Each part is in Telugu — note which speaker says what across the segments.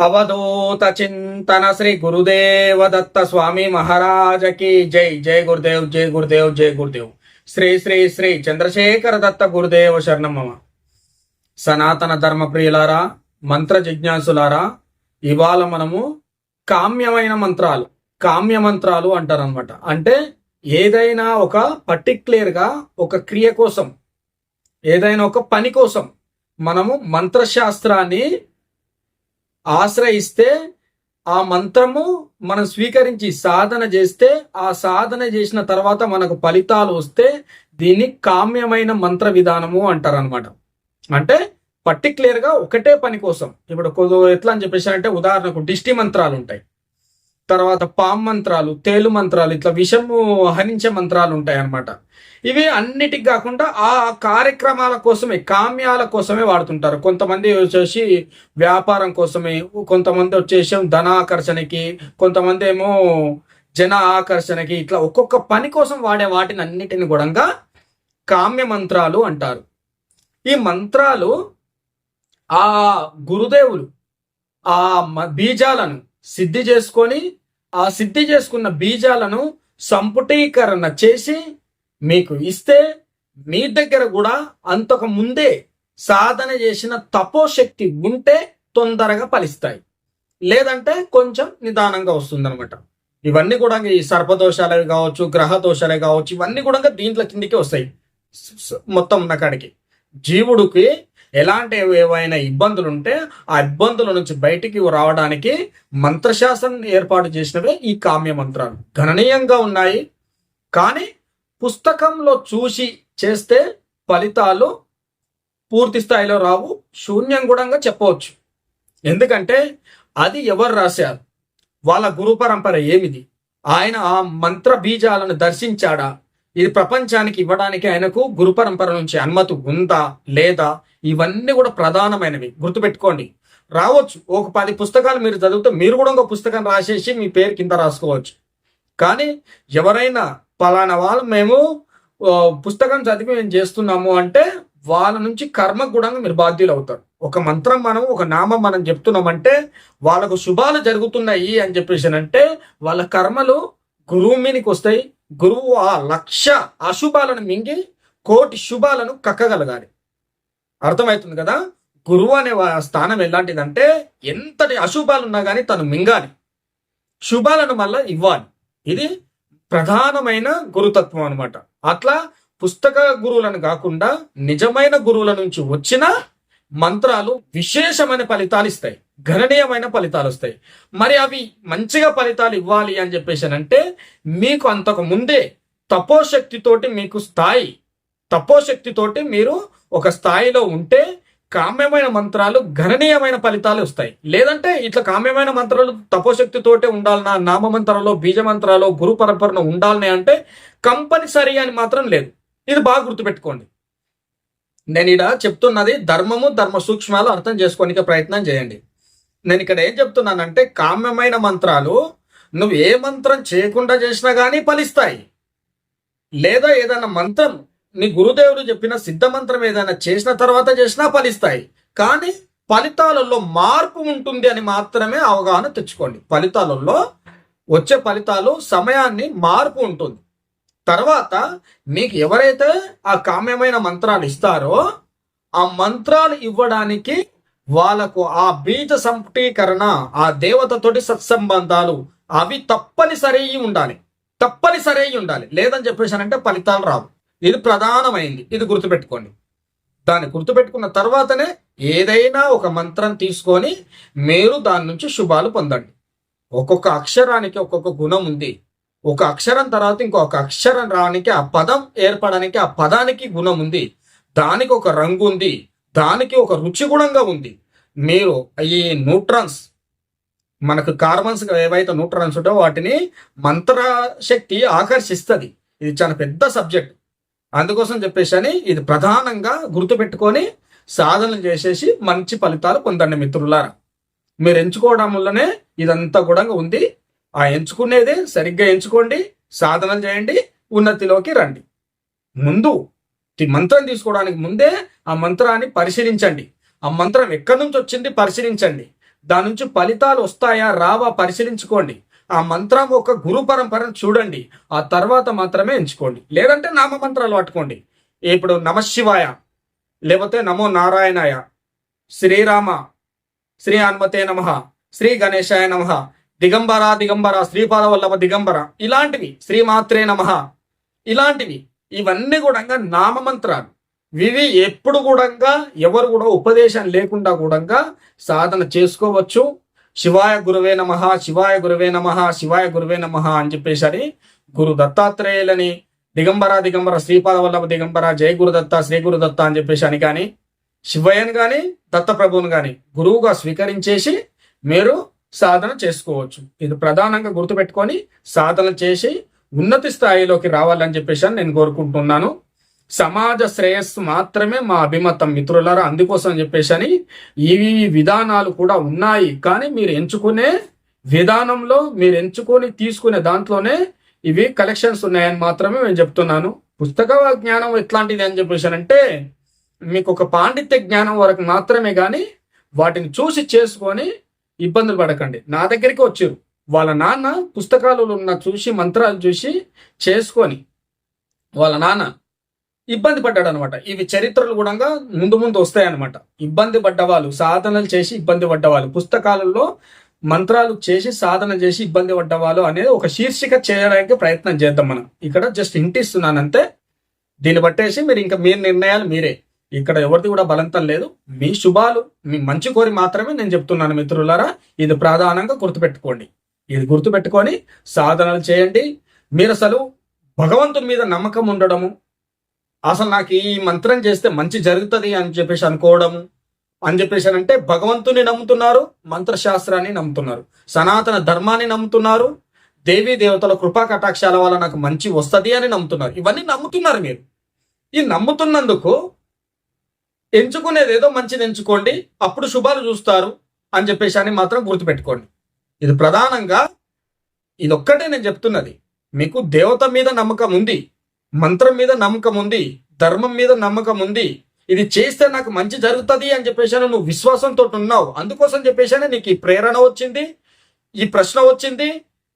Speaker 1: అవధూత చింతన శ్రీ గురుదేవ దత్త స్వామి మహారాజకి జై. జై గురుదేవ్ జై గురుదేవ్ జై గురుదేవ్. శ్రీ శ్రీ శ్రీ చంద్రశేఖర దత్త గురుదేవ శరణమమ సనాతన ధర్మ ప్రియులారా మంత్ర జిజ్ఞాసులారా ఇవాళ మనము కామ్యమైన మంత్రాలు కామ్య మంత్రాలు అంటారు అనమాట అంటే ఏదైనా ఒక పర్టిక్యులర్గా ఒక క్రియ కోసం ఏదైనా ఒక పని కోసం మనము మంత్రశాస్త్రాన్ని ఆశ్రయిస్తే ఆ మంత్రము మనం స్వీకరించి సాధన చేస్తే ఆ సాధన చేసిన తర్వాత మనకు ఫలితాలు వస్తే దీన్ని కామ్యమైన మంత్ర విధానము అంటారు అనమాట అంటే పర్టిక్యులర్గా ఒకటే పని కోసం. ఇప్పుడు ఎట్లా అని చెప్పేసి అంటే ఉదాహరణకు దిష్టి మంత్రాలు ఉంటాయి. తర్వాత పామ్ మంత్రాలు తేలు మంత్రాలు ఇట్లా విషము హరించే మంత్రాలు ఉంటాయి అన్నమాట ఇవి అన్నిటికి కాకుండా ఆ కార్యక్రమాల కోసమే కామ్యాల కోసమే వాడుతుంటారు. కొంతమంది వచ్చేసి వ్యాపారం కోసమే కొంతమంది వచ్చేసి ధనాకర్షణకి కొంతమంది ఏమో జన ఆకర్షణకి ఇట్లా ఒక్కొక్క పని కోసం వాడే వాటిని అన్నిటిని కూడా కామ్య మంత్రాలు అంటారు. ఈ మంత్రాలు ఆ గురుదేవులు ఆ మ- బీజాలను సిద్ధి చేసుకొని ఆ సిద్ధి చేసుకున్న బీజాలను సంపుటీకరణ చేసి మీకు ఇస్తే మీ దగ్గర కూడా అంతకు ముందే సాధన చేసిన తపోశక్తి ఉంటే తొందరగా ఫలిస్తాయి. లేదంటే కొంచెం నిదానంగా వస్తుందనమాట ఇవన్నీ కూడా ఈ సర్పదోషాలే కావచ్చు గ్రహ దోషాలే కావచ్చు ఇవన్నీ కూడా దీంట్లో కిందికి వస్తాయి. మొత్తం ఉన్న కాడికి. జీవుడికి ఎలాంటి ఏవైనా ఇబ్బందులు ఉంటే ఆ ఇబ్బందుల నుంచి బయటికి రావడానికి మంత్రశాస్త్రం ఏర్పాటు చేసినవే ఈ కామ్య మంత్రాలు. గణనీయంగా ఉన్నాయి. కానీ పుస్తకంలో చూసి చేస్తే ఫలితాలు పూర్తి స్థాయిలో రావు. శూన్యం కూడా చెప్పవచ్చు. ఎందుకంటే అది ఎవరు రాశారు? వాళ్ళ గురు పరంపర ఏమిది? ఆయన ఆ మంత్ర బీజాలను దర్శించాడా? ఇది ప్రపంచానికి ఇవ్వడానికి ఆయనకు గురు పరంపర నుంచి అనుమతి ఉందా లేదా ఇవన్నీ కూడా ప్రధానమైనవి. గుర్తుపెట్టుకోండి. రావచ్చు. ఒక పది పుస్తకాలు మీరు చదివితే మీరు కూడా ఒక పుస్తకం రాసేసి మీ పేరు కింద రాసుకోవచ్చు. కానీ ఎవరైనా పలానా వాళ్ళు మేము పుస్తకం చదివి మేము చేస్తున్నాము అంటే వాళ్ళ నుంచి కర్మ కూడా మీరు బాధ్యులు అవుతారు. ఒక మంత్రం మనం ఒక నామం మనం చెప్తున్నామంటే వాళ్ళకు శుభాలు జరుగుతున్నాయి అని చెప్పేసి అంటే వాళ్ళ కర్మలు గురువు మీదకి వస్తాయి గురువు ఆ లక్ష అశుభాలను మింగి కోటి శుభాలను కక్కగలగాలి. అర్థమవుతుంది కదా? గురువు అనే వా- స్థానం ఎలాంటిదంటే ఎంతటి అశుభాలు ఉన్నా కానీ తను మింగాలి. శుభాలను మళ్ళా ఇవ్వాలి. ఇది ప్రధానమైన గురుతత్వం అనమాట అట్లా పుస్తక గురువులను కాకుండా నిజమైన గురువుల నుంచి వచ్చిన మంత్రాలు విశేషమైన ఫలితాలు ఇస్తాయి. గణనీయమైన ఫలితాలు వస్తాయి. మరి అవి మంచిగా ఫలితాలు ఇవ్వాలి అని చెప్పేసి అంటే మీకు అంతకు ముందే తపోశక్తితోటి మీకు స్థాయి తపోశక్తితోటి మీరు ఒక స్థాయిలో ఉంటే కామ్యమైన మంత్రాలు గణనీయమైన ఫలితాలు వస్తాయి. లేదంటే ఇట్లా కామ్యమైన మంత్రాలు తపోశక్తితోటే ఉండాలన్నా నామ మంత్రాలు బీజ మంత్రాలు గురు పరంపరను ఉండాలని అంటే కంపల్సరీ అని మాత్రం లేదు. ఇది బాగా గుర్తుపెట్టుకోండి. నేను ఇక్కడ చెప్తున్నది ధర్మము ధర్మ సూక్ష్మాలు అర్థం చేసుకోనికి ప్రయత్నం చేయండి. నేను ఇక్కడ ఏం చెప్తున్నానంటే కామ్యమైన మంత్రాలు నువ్వు ఏ మంత్రం చేయకుండా చేసినా కానీ ఫలిస్తాయి. లేదా ఏదైనా మంత్రం నీ గురుదేవుడు చెప్పిన సిద్ధ మంత్రం ఏదైనా చేసిన తర్వాత చేసినా ఫలిస్తాయి. కానీ ఫలితాలలో మార్పు ఉంటుంది అని మాత్రమే అవగాహన తెచ్చుకోండి. ఫలితాలలో వచ్చే ఫలితాలు సమయాన్ని మార్పు ఉంటుంది. తర్వాత మీకు ఎవరైతే ఆ కామ్యమైన మంత్రాలు ఇస్తారో ఆ మంత్రాలు ఇవ్వడానికి వాళ్ళకు ఆ బీజ సంపుటీకరణ ఆ దేవతతోటి సత్సంబంధాలు అవి తప్పనిసరి అయి ఉండాలి. తప్పనిసరి అయి ఉండాలి. లేదని చెప్పేసానంటే ఫలితాలు రావు. ఇది ప్రధానమైంది. ఇది గుర్తుపెట్టుకోండి. దాన్ని గుర్తుపెట్టుకున్న తర్వాతనే ఏదైనా ఒక మంత్రం తీసుకొని మీరు దాని నుంచి శుభాలు పొందండి. ఒక్కొక్క అక్షరానికి ఒక్కొక్క గుణం ఉంది. ఒక అక్షరం తర్వాత ఇంకొక అక్షరం రావడానికి ఆ పదం ఏర్పడడానికి ఆ పదానికి గుణం ఉంది. దానికి ఒక రంగు ఉంది. దానికి ఒక రుచి గుణంగా ఉంది. మీరు ఈ న్యూట్రాన్స్ మనకు కార్బన్స్ ఏవైతే న్యూట్రాన్స్ ఉంటాయో వాటిని మంత్రశక్తి ఆకర్షిస్తుంది. ఇది చాలా పెద్ద సబ్జెక్ట్. అందుకోసం చెప్పేసి అని ఇది ప్రధానంగా గుర్తుపెట్టుకొని సాధనలు చేసేసి మంచి ఫలితాలు పొందండి మిత్రులారా. మీరు ఎంచుకోవడం వల్లనే ఇదంతా కూడా ఉంది. ఆ ఎంచుకునేదే సరిగ్గా ఎంచుకోండి సాధనలు చేయండి ఉన్నతిలోకి రండి. ముందు మంత్రం తీసుకోవడానికి ముందే ఆ మంత్రాన్ని పరిశీలించండి. ఆ మంత్రం ఎక్కడి నుంచి వచ్చింది పరిశీలించండి. దాని నుంచి ఫలితాలు వస్తాయా రావా పరిశీలించుకోండి. ఆ మంత్రం ఒక గురు పరంపరను చూడండి. ఆ తర్వాత మాత్రమే ఎంచుకోండి. లేదంటే నామ మంత్రాలు పట్టుకోండి. ఇప్పుడు నమశివాయ లేకపోతే నమో నారాయణాయ శ్రీరామ శ్రీ హనుమతే నమ శ్రీ గణేశాయ నమ దిగంబర దిగంబర శ్రీపాద వల్లభ దిగంబర. ఇలాంటివి శ్రీమాత్రే నమ. ఇలాంటివి ఇవన్నీ కూడా నామమంత్రాలు. ఇవి ఎప్పుడు కూడా ఎవరు కూడా ఉపదేశం లేకుండా కూడా సాధన చేసుకోవచ్చు. శివాయ గురువే నమ శివాయ గురువే నమ శివాయ గురువే నమ అని చెప్పేసరి గురు దత్తాత్రేయులని దిగంబర దిగంబర శ్రీపాద వల్లభ దిగంబర జయ గురుదత్త శ్రీ గురుదత్త అని చెప్పేసి అని కానీ శివయ్యను కానీ దత్తప్రభువును కానీ గురువుగా స్వీకరించేసి మీరు సాధన చేసుకోవచ్చు. ఇది ప్రధానంగా గుర్తుపెట్టుకొని సాధన చేసి ఉన్నతి స్థాయిలోకి రావాలని చెప్పేసి అని నేను కోరుకుంటున్నాను. సమాజ శ్రేయస్సు మాత్రమే మా అభిమతం మిత్రులారా. అందుకోసం చెప్పేసి అని ఇవి విధానాలు కూడా ఉన్నాయి. కానీ మీరు ఎంచుకునే విధానంలో మీరు ఎంచుకొని తీసుకునే దాంట్లోనే ఇవి కలెక్షన్స్ ఉన్నాయని మాత్రమే నేను చెప్తున్నాను. పుస్తక జ్ఞానం ఎట్లాంటిది అని చెప్పేసి అంటే మీకు ఒక పాండిత్య జ్ఞానం వరకు మాత్రమే కానీ వాటిని చూసి చేసుకొని ఇబ్బందులు పడకండి. నా దగ్గరికి వచ్చారు. వాళ్ళ నాన్న పుస్తకాలు ఉన్న చూసి మంత్రాలు చూసి చేసుకొని వాళ్ళ నాన్న ఇబ్బంది పడ్డాడు అనమాట ఇవి చరిత్రలు కూడా ముందు ముందు వస్తాయన్నమాట ఇబ్బంది పడ్డవాళ్ళు సాధనలు చేసి ఇబ్బంది పడ్డవాళ్ళు పుస్తకాలలో మంత్రాలు చేసి సాధన చేసి ఇబ్బంది పడ్డవాళ్ళు అనేది ఒక శీర్షిక చేయడానికి ప్రయత్నం చేద్దాం మనం. ఇక్కడ జస్ట్ ఇంటిస్తున్నాను అంతే దీన్ని బట్టేసి మీరు ఇంకా మీ నిర్ణయాలు మీరే. ఇక్కడ ఎవరిది కూడా బలంతం లేదు. మీ శుభాలు మీ మంచి కోరి మాత్రమే నేను చెప్తున్నాను మిత్రులారా. ఇది ప్రధానంగా గుర్తుపెట్టుకోండి. ఇది గుర్తుపెట్టుకొని సాధనలు చేయండి. మీరు అసలు భగవంతుని మీద నమ్మకం ఉండడము అసలు నాకు ఈ మంత్రం చేస్తే మంచి జరుగుతుంది అని చెప్పేసి అనుకోవడము అని చెప్పేసి అంటే భగవంతుని నమ్ముతున్నారు మంత్రశాస్త్రాన్ని నమ్ముతున్నారు సనాతన ధర్మాన్ని నమ్ముతున్నారు దేవీ దేవతల కృపా కటాక్షాల వల్ల నాకు మంచి వస్తుంది అని నమ్ముతున్నారు. ఇవన్నీ నమ్ముతున్నారు మీరు. ఈ నమ్ముతున్నందుకు ఎంచుకునేది ఏదో మంచిది ఎంచుకోండి అప్పుడు శుభాలు చూస్తారు అని చెప్పేసి అని మాత్రం గుర్తుపెట్టుకోండి. ఇది ప్రధానంగా ఇది ఒక్కటే నేను చెప్తున్నది. మీకు దేవత మీద నమ్మకం ఉంది మంత్రం మీద నమ్మకం ఉంది ధర్మం మీద నమ్మకం ఉంది ఇది చేస్తే నాకు మంచి జరుగుతుంది అని చెప్పేసి నువ్వు విశ్వాసంతో ఉన్నావు. అందుకోసం చెప్పేసి నీకు ఈ ప్రేరణ వచ్చింది ఈ ప్రశ్న వచ్చింది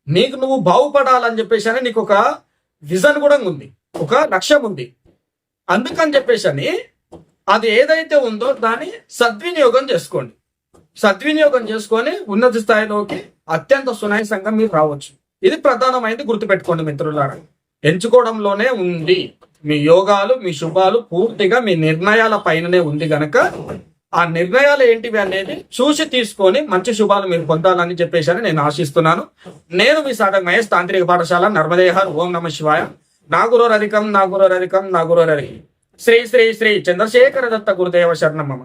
Speaker 1: నీకు నువ్వు బాగుపడాలని చెప్పేసి నీకు ఒక విజన్ కూడా ఉంది ఒక లక్ష్యం ఉంది. అందుకని చెప్పేసి అది ఏదైతే ఉందో దాన్ని సద్వినియోగం చేసుకోండి. సద్వినియోగం చేసుకొని ఉన్నత స్థాయిలోకి అత్యంత సునాయసంగా మీరు రావచ్చు. ఇది ప్రధానమైనది గుర్తుపెట్టుకోండి మిత్రులారా. ఎంచుకోవడంలోనే ఉంది. మీ యోగాలు మీ శుభాలు పూర్తిగా మీ నిర్ణయాల పైననే ఉంది గనక ఆ నిర్ణయాలు ఏంటివి అనేది చూసి తీసుకొని మంచి శుభాలు మీరు పొందాలని చెప్పేసి నేను ఆశిస్తున్నాను. నేను మీ సాధక మహేష్ తాంత్రిక పాఠశాల నర్మదేహర్ ఓం నమ శివాయ. నాగురోరధికం నాగురోరధికం నాగురోరధికం శ్రీ శ్రీ శ్రీ చంద్రశేఖర దత్త గురుదేవ శరణం మమ